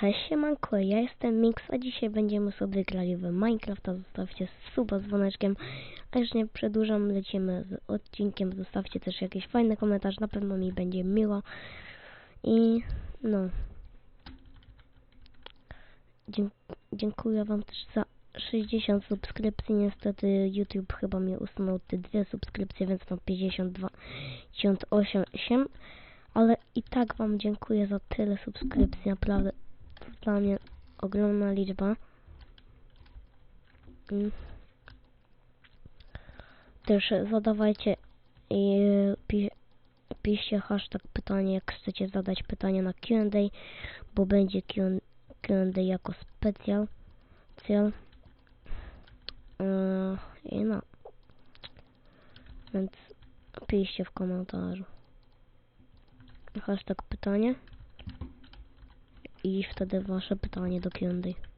Cześć, siemanko, ja jestem Mix, a dzisiaj będziemy sobie grali w Minecrafta. Zostawcie suba z dzwoneczkiem, a już nie przedłużam, lecimy z odcinkiem. Zostawcie też jakiś fajny komentarz, na pewno mi będzie miło. I no. Dziękuję wam też za 60 subskrypcji. Niestety YouTube chyba mi usunął te dwie subskrypcje, więc mam 52 8 ale i tak Wam dziękuję za tyle subskrypcji, naprawdę mnie ogromna liczba. Mm. Też zadawajcie i pi piszcie hashtag pytanie, jak chcecie zadać pytanie na Q&A, bo będzie Q&A jako specjal. Cel. Yy, I no. Więc piszcie w komentarzu hashtag pytanie i wtedy wasze pytanie do Q&A.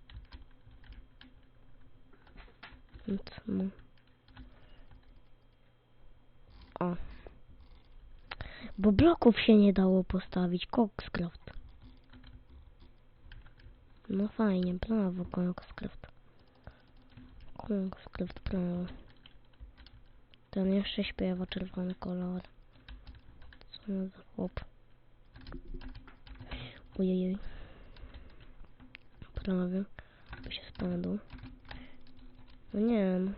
No. O. Bo bloków się nie dało postawić. Coxcraft. No fajnie, brawo Coxcraft. Coxcraft, brawo. Ten jeszcze śpiewa czerwony kolor. Co za chłop. Ojej. Prawie. By się spadł. No nie wiem.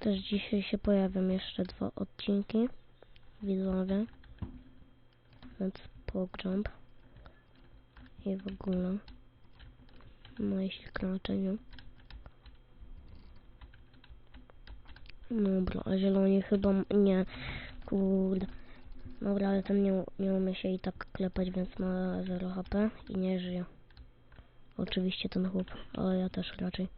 Też dzisiaj się pojawią jeszcze dwa odcinki widzowie. Więc pogrzeb i w ogóle jeśli kraczeniu dobra, a zieloni chyba nie. Kurde. Dobra, ale ten nie, nie umie się i tak klepać, więc ma 0 HP i nie żyje. Oczywiście ten chłop, ale ja też raczej.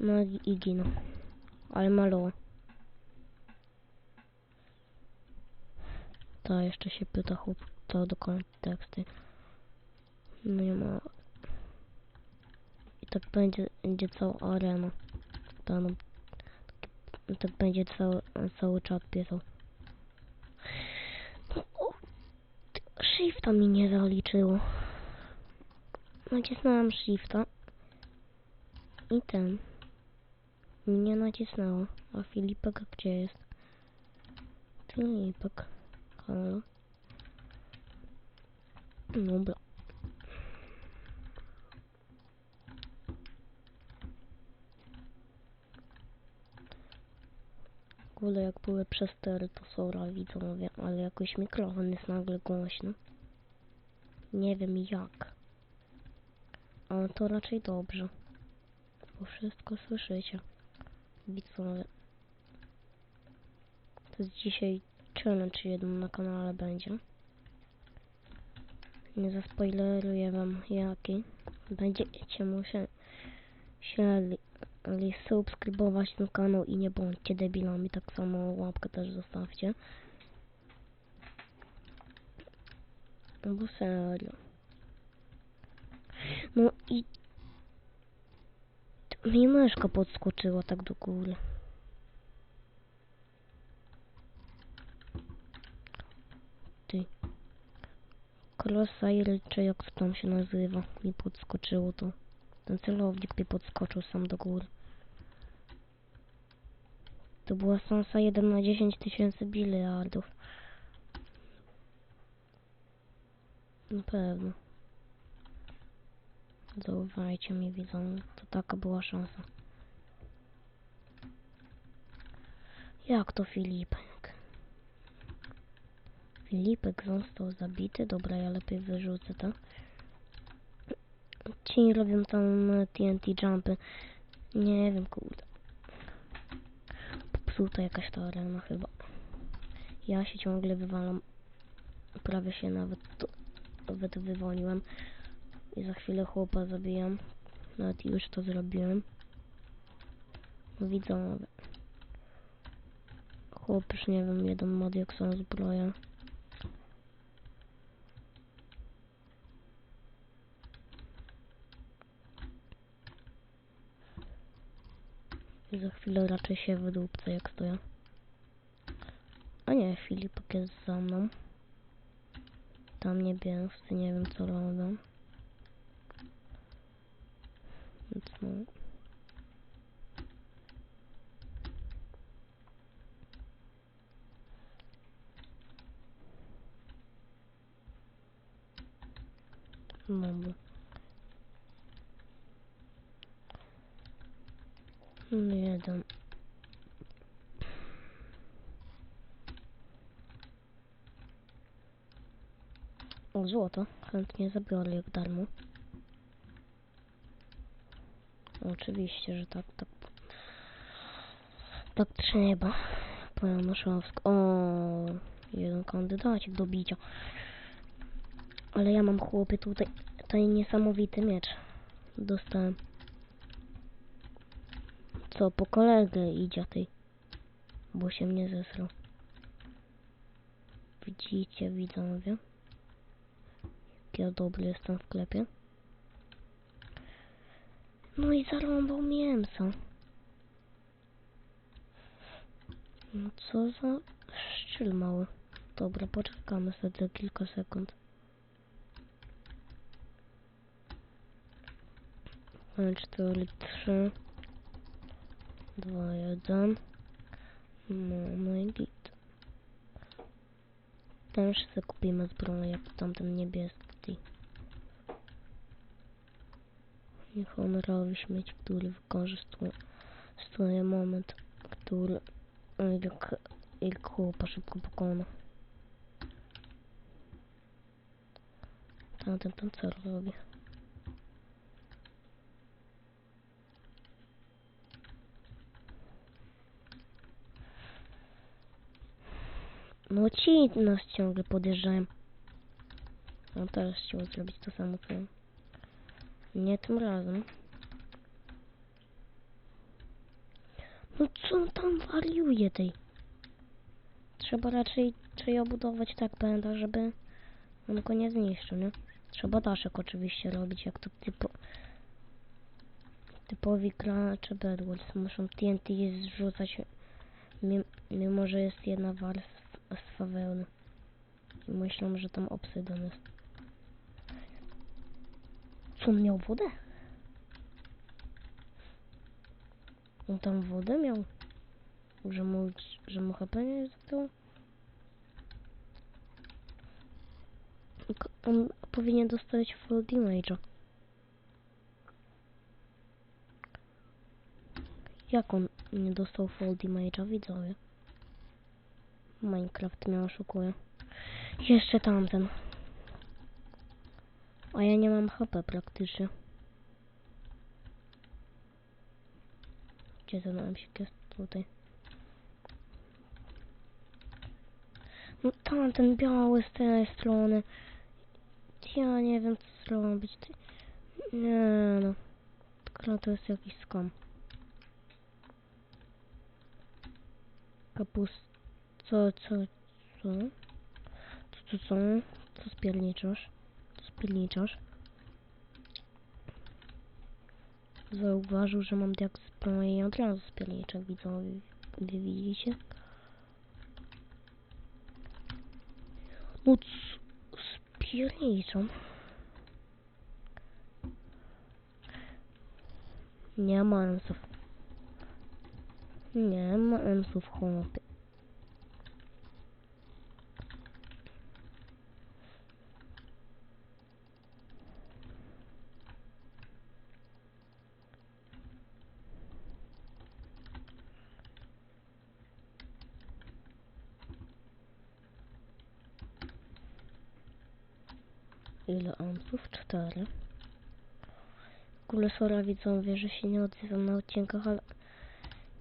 No i, i ginął ale malo To jeszcze się pyta chłop, to do konteksty. No nie ma. I tak będzie, będzie cała arena. To no, tak będzie cały, cały czat pisał. No, o, shifta mi nie zaliczyło. Nacisnąłem shifta. I ten. Mi nie nacisnęło. A Filipek gdzie jest? Filipek. Halo. Dobra. W ogóle jak były przestery to sora widzowie, ale jakoś mikrofon jest nagle głośny. Nie wiem jak. Ale to raczej dobrze. Bo wszystko słyszycie. Widzowie. To jest dzisiaj challenge jeden na kanale będzie. Nie zaspoileruję wam jaki. Będziecie musieli subskrybować ten kanał i nie bądźcie debilami, tak samo łapkę też zostawcie. No bo serio. No i mi myszka podskoczyła tak do góry. Crossfire, czy jak to tam się nazywa, mi podskoczyło to. Ten celownik mi podskoczył sam do góry. To była sansa 1 na 10 tysięcy biliardów. Na pewno. Zaufajcie mi, widzą, to taka była szansa. Jak to Filip? Filipek został zabity. Dobra, ja lepiej wyrzucę to. Ci robią tam TNT jumpy. Nie wiem, kurde. Popsuta jakaś ta arena chyba. Ja się ciągle wywalam. Prawie się nawet, to, nawet wywoliłem. I za chwilę chłopa zabijam. Nawet już to zrobiłem. Widzą. Chłopisz, nie wiem, jeden mod jak są zbroje. I za chwilę raczej się wydłupcę jak stoję. A nie, Filipek jest za mną. Tam niebiescy, nie wiem co robią. Więc no. No jeden. O, złoto. Chętnie zabiorę jak darmo. Oczywiście, że tak, tak. Tak trzeba. Powiem Maszowsk. O, jeden kandydacik do bicia. Ale ja mam chłopie tutaj ten niesamowity miecz. Dostałem. Co, po kolegę idzie tej. Bo się mnie zesrał. Widzicie, widzowie? Jak ja dobry jestem w klepie. No i zarąbał mięso. No co za szczyl mały. Dobra, poczekamy sobie kilka sekund. 4, 3, 2, 1. No, no i git. Też sobie kupimy zbroję jak tamten niebieski. I honorowy śmieć, który wykorzystuje stuje moment, który jak, jak chłopa szybko pokona. Tamten tam co robi? No ci nas ciągle podjeżdżają. No teraz chciał zrobić to samo co. Nie tym razem. No co on tam wariuje tej? Trzeba raczej raczej obudować tak pęda, żeby on go nie zniszczył, nie? Trzeba daszek oczywiście robić, jak to typo... typowi gracze Bedwars. Muszą TNT zrzucać, mimo, mimo że jest jedna warstwa wełny. I myślą, że tam obsydian jest. Co on miał wodę? On tam wodę miał? Że mu, że mu HP nie zostało? On powinien dostać full damage'a. Jak on nie dostał full damage'a, widzowie? Minecraft mnie oszukuje. Jeszcze tamten. A ja nie mam HP praktycznie. Gdzie ten amsik jest? Tutaj. No tamten biały z tej strony. Ja nie wiem co zrobić. Nie no. Tylko to jest jakiś skam. Kapust... Co, co, co? Co, co, co? Co spierniczasz? Co spierniczasz? Zauważył, że mam diak zbroję i od razu widzowie. Wy widzicie? No spierniczą. Nie ma emsów. Nie ma emsów, chłopie. Ile amsów? Cztery. W ogóle sora widzowie, że się nie odzywam na odcinkach, ale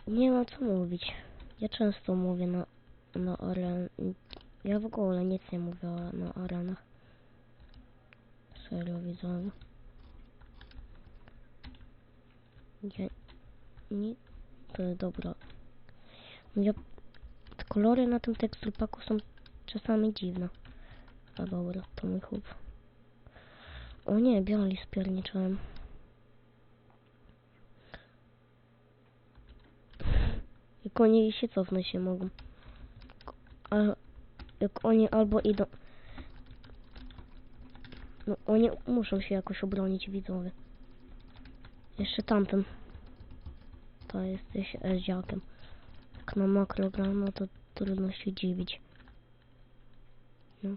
nie mam co mówić. Ja często mówię na, na aren... Ja w ogóle nic nie mówię na arenach. Serio widzowie. Ja... Nie... To dobra. Ja... Kolory na tym teksturpaku są czasami dziwne. A dobra, to mój chłop. O nie, biali spierniczyłem. Jak oni się cofnąć nie mogą. A jak oni albo idą... No oni muszą się jakoś obronić widzowie. Jeszcze tamten. To jesteś eziakiem. Jak na makro gra, no to trudno się dziwić. No.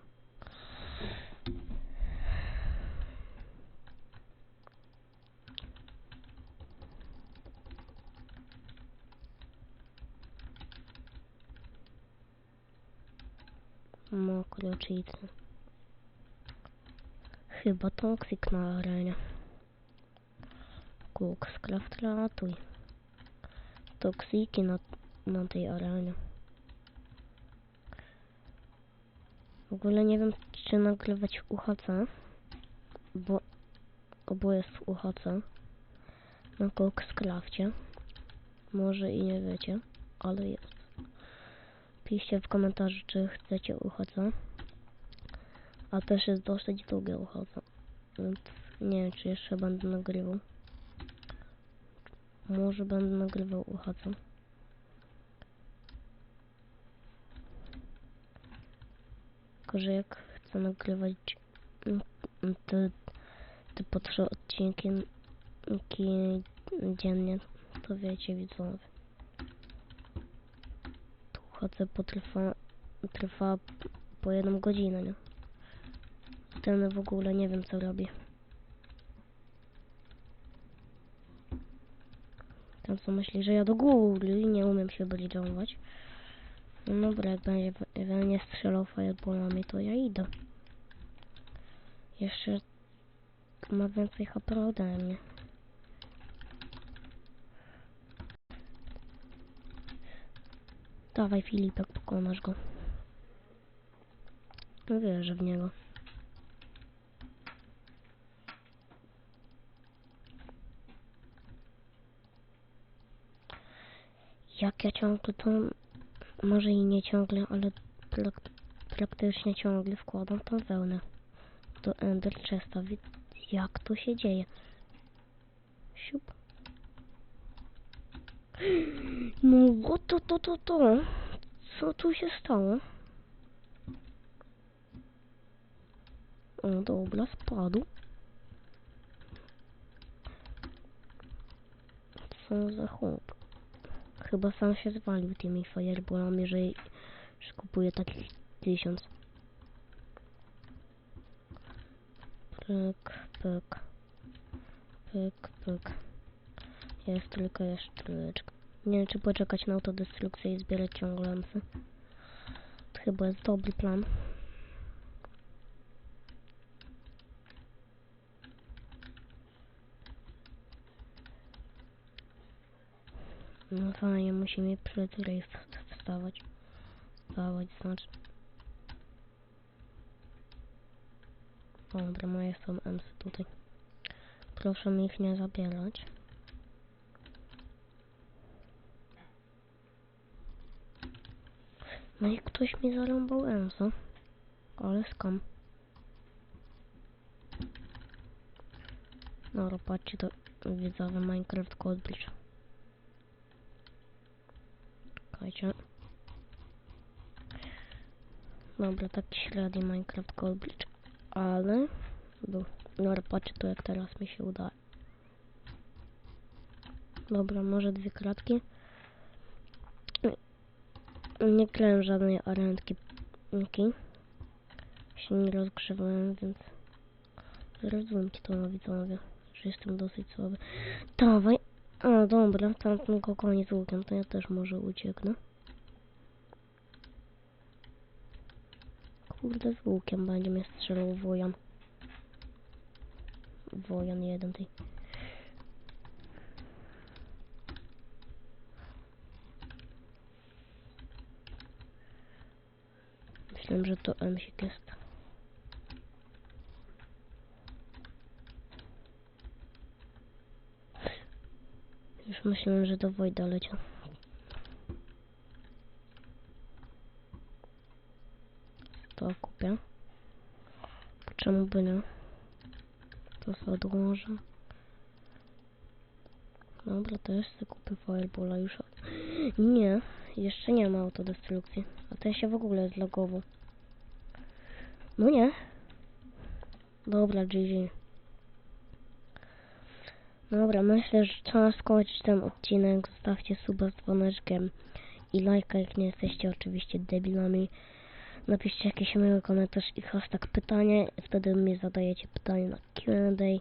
Makro cheaty. Chyba toksik na arenie. Craft ratuj. Toksiki na, na tej arenie. W ogóle nie wiem, czy nagrywać UHC, bo oboje jest w UHC. Na Coxcrafcie. Może i nie wiecie, ale jest. Piszcie w komentarzu, czy chcecie UHC. A też jest dosyć długie UHC. Więc nie wiem, czy jeszcze będę nagrywał. Może będę nagrywał UHC. Tylko, że jak chcę nagrywać mm, te, te po trzy odcinki ki- dziennie, to wiecie widzowie. UHC potrwa, trwa po jedną godzinę, nie? Ten w ogóle nie wiem co robi. Ten co myśli, że ja do góry nie umiem się bridge'ować. No dobra, jak będzie jak nie strzelał fireballami, to ja idę. Jeszcze ma więcej HP ode mnie. Dawaj Filipek, pokonasz go. No wierzę w niego. Jak ja ciągle to, może i nie ciągle, ale prak, praktycznie ciągle wkładam tą wełnę do Ender Chesta. Jak to się dzieje? No to, to, to, to. Co tu się stało? O, dobra, spadł. Co za chłop. Chyba sam się zwalił tymi fireballami, że, że kupuje takich tysiąc. Pyk, pyk. Pyk, pyk. Jest tylko jeszcze. Nie wiem, czy poczekać na autodestrukcję i zbierać ciągle emsy. To chyba jest dobry plan. No fajnie, musimy przed rejs wstawać. Wstawać, znaczy. Dobra, moje są emsy tutaj. Proszę mi ich nie zabierać. No i ktoś mi zarąbał emsa. Ale skam. Dobra, patrzcie to widzowy Minecraft Code. Czekajcie. Dobra, taki średni Minecraft Code. Ale... Dobra, patrzcie to jak teraz mi się uda. Dobra, może dwie kratki. Nie grałem żadnej arentki. Się nie rozgrzewałem, więc... Zrozumcie to na widzowie, że jestem dosyć słaby. Dawaj! A, dobra, tamten go koniec łukiem, to ja też może ucieknę. Kurde, z łukiem będzie mnie strzelał wojan. Wojan jeden tej. Myślałem, że to emsik jest. Już myślałem, że do Wojda leciał. to kupię. Czemu by nie? To sobie odłożę. Dobra, też sobie kupię Firebola już. Nie, jeszcze nie ma autodestrukcji. A ten się w ogóle zlogował. No nie. Dobra, GG. Dobra, myślę, że czas skończyć ten odcinek. Zostawcie suba z dzwoneczkiem i lajka, jak nie jesteście oczywiście debilami. Napiszcie jakiś miły komentarz i hashtag pytanie. Wtedy mi zadajecie pytanie na Q&A.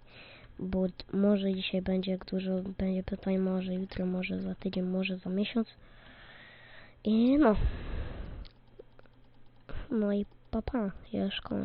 Bo może dzisiaj będzie, jak dużo będzie pytań, może jutro, może za tydzień, może za miesiąc. I no. No i ja już kończę.